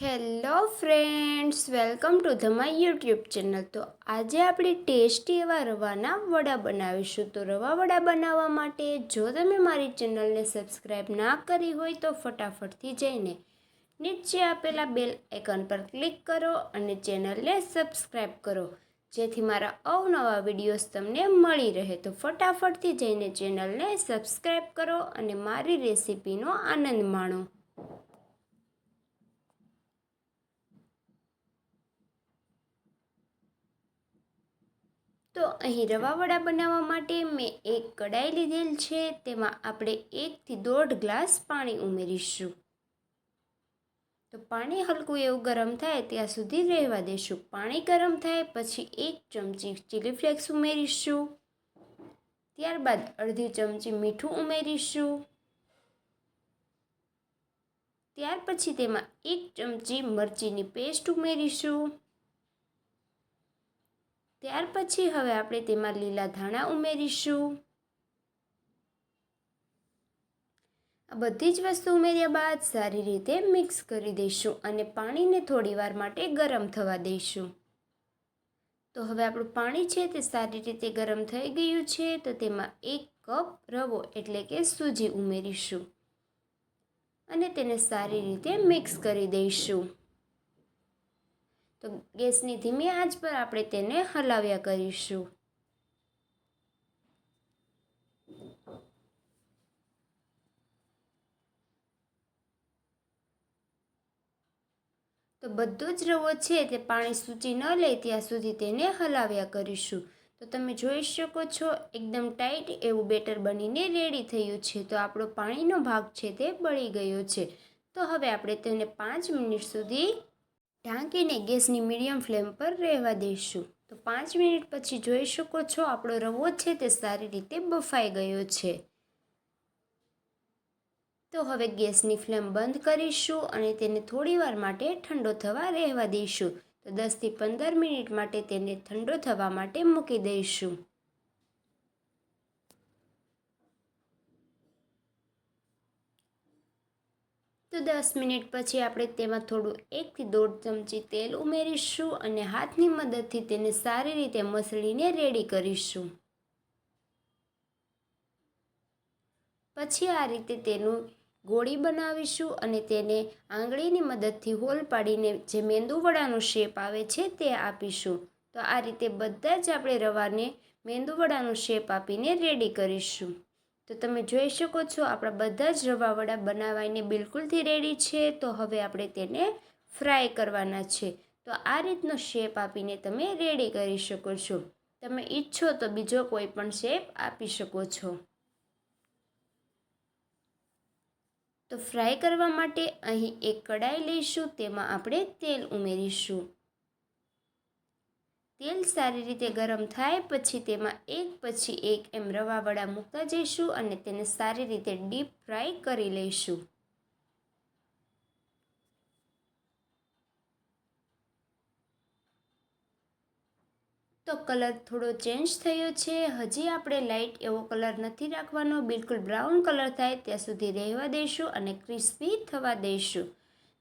Hello friends, welcome to the my YouTube channel. તો આજે આપણે ટેસ્ટી એવા રવાના વડા બનાવીશું. તો રવા વડા બનાવવા માટે જો તમે મારી ચેનલને સબસ્ક્રાઈબ ના કરી હોય તો ફટાફટથી જઈને નીચે આપેલા બેલ આઇકન પર ક્લિક કરો અને ચેનલને સબસ્ક્રાઈબ કરો. જેથી મારા અવનવા વિડીયોઝ તમને મળી રહે. તો ફટાફટથી જઈને ચેનલને સબસ્ક્રાઈબ કરો અને મારી રેસિપીનો આનંદ માણો. તો અહીં રવા વડા બનાવવા માટે મેં એક કડાઈ લીધેલ છે. તેમાં આપણે એકથી દોઢ ગ્લાસ પાણી ઉમેરીશું. તો પાણી હલકું એવું ગરમ થાય ત્યાં સુધી રહેવા દઈશું પાણી ગરમ થાય પછી એક ચમચી ચીલી ફ્લેક્સ ઉમેરીશું. ત્યારબાદ અડધી ચમચી મીઠું ઉમેરીશું. ત્યાર પછી તેમાં એક ચમચી મરચીની પેસ્ટ ઉમેરીશું. ત્યાર પછી હવે આપણે તેમાં લીલા ધાણા ઉમેરીશું. આ બધી જ વસ્તુ ઉમેર્યા બાદ સારી રીતે મિક્સ કરી દઈશું અને પાણીને થોડી વાર માટે ગરમ થવા દઈશું. તો હવે આપણું પાણી છે તે સારી રીતે ગરમ થઈ ગયું છે, તો તેમાં એક કપ રવો એટલે કે સૂજી ઉમેરીશું અને તેને સારી રીતે મિક્સ કરી દઈશું. તો ગેસની ધીમી આંચ પર આપણે તેને હલાવ્યા કરીશું. તો બધો જ રવો છે તે પાણી સૂચી ન લે ત્યાં સુધી તેને હલાવ્યા કરીશું. તો તમે જોઈ શકો છો એકદમ ટાઈટ એવું બેટર બનીને રેડી થયું છે. તો આપણો પાણીનો ભાગ છે તે બળી ગયો છે. તો હવે આપણે તેને પાંચ મિનિટ સુધી ઢાંકીને ગેસની મીડિયમ ફ્લેમ પર રહેવા દઈશું. તો પાંચ મિનિટ પછી જોઈ શકો છો, આપણો રવો છે તે સારી રીતે બફાઈ ગયો છે. તો હવે ગેસની ફ્લેમ બંધ કરીશું અને તેને થોડીવાર માટે ઠંડો થવા રહેવા દઈશું. તો દસથી પંદર મિનિટ માટે તેને ઠંડો થવા માટે મૂકી દઈશું. તો દસ મિનિટ પછી આપણે તેમાં થોડું એકથી દોઢ ચમચી તેલ ઉમેરીશું અને હાથની મદદથી તેને સારી રીતે મસળીને રેડી કરીશું. પછી આ રીતે તેનું ગોળી બનાવીશું અને તેને આંગળીની મદદથી હોલ પાડીને જે મેંદુવડાનો શેપ આવે છે તે આપીશું. તો આ રીતે બધા જ આપણે રવાને મેંદુવડાનો શેપ આપીને રેડી કરીશું. તો તમે જોઈ શકો છો, આપણા બધા જ રવા વડા બનાવાઈને બિલકુલથી રેડી છે. તો હવે આપણે તેને ફ્રાય કરવાના છે. તો આ રીતનો શેપ આપીને તમે રેડી કરી શકો છો. તમે ઈચ્છો તો બીજો કોઈ પણ શેપ આપી શકો છો. તો ફ્રાય કરવા માટે અહીં એક કડાઈ લઈશું, તેમાં આપણે તેલ ઉમેરીશું. તેલ સારી રીતે ગરમ થાય પછી તેમાં એક પછી એક એમ રવા વડા મૂકતા જઈશું અને તેને સારી રીતે ડીપ ફ્રાય કરી લઈશું. તો કલર થોડો ચેન્જ થયો છે. હજી આપણે લાઇટ એવો કલર નથી રાખવાનો. બિલકુલ બ્રાઉન કલર થાય ત્યાં સુધી રહેવા દઈશું અને ક્રિસ્પી થવા દઈશું.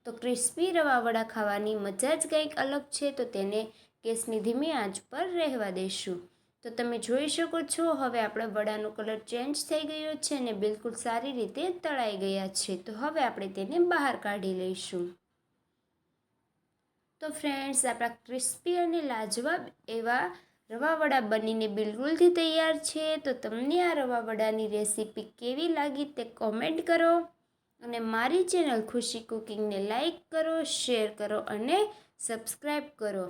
તો ક્રિસ્પી રવા વડા ખાવાની મજા જ કંઈક અલગ છે. તો તેને ગેસની ધીમી આંચ પર રહેવા દઈશું તો તમે જોઈ શકો છો, હવે આપણા વડાનો કલર ચેન્જ થઈ ગયો છે અને બિલકુલ સારી રીતે તળાઈ ગયા છે. તો હવે આપણે તેને બહાર કાઢી લઈશું. તો ફ્રેન્ડ્સ, આપણા ક્રિસ્પી અને લાજવાબ એવા રવા વડા બનીને બિલકુલથી તૈયાર છે. તો તમને આ રવા વડાની રેસીપી કેવી લાગી તે કોમેન્ટ કરો અને મારી ચેનલ ખુશી કુકિંગને લાઈક કરો, શેર કરો અને સબસ્ક્રાઈબ કરો.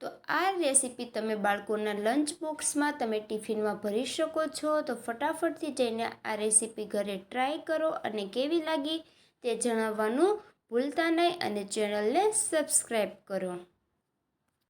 તો આ રેસીપી તમે બાળકોના લંચ બોક્સમાં તમે ટિફિનમાં ભરી શકો છો. તો ફટાફટથી જઈને આ રેસીપી ઘરે ટ્રાય કરો અને કેવી લાગી તે જણાવવાનું ભૂલતા નહીં અને ચેનલને સબસ્ક્રાઈબ કરો.